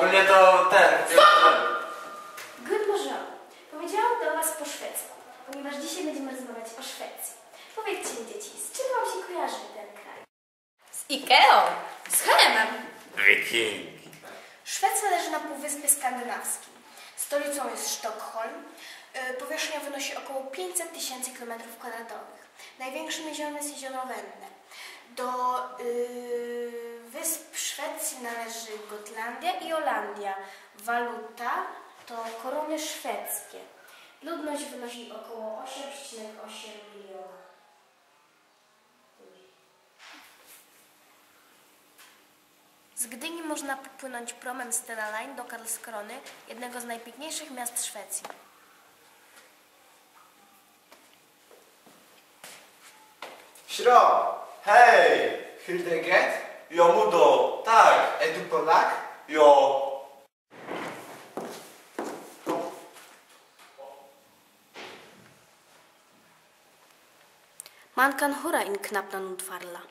to ten. Good morning. Powiedziałam do Was po szwedzku, ponieważ dzisiaj będziemy rozmawiać o Szwecji. Powiedzcie mi dzieci, z czym Wam się kojarzy ten kraj? Z Ikeą. Z Helemem. Wikingi. Szwecja leży na Półwyspie Skandynawskim. Stolicą jest Sztokholm. Y, Powierzchnia wynosi około 500 tysięcy km2. Największym jeziorem jest jezioro Wenne. Do y, Szwecji należy Gotlandia i Holandia. Waluta to korony szwedzkie. Ludność wynosi około 8,8 miliona. Z Gdyni można popłynąć promem Stena Line do Karlskrony, jednego z najpiękniejszych miast Szwecji. Śro! Hej! Hildegard? Mudo. Tak. Edu Polak? Jo. Man kan höra in knapp und farla.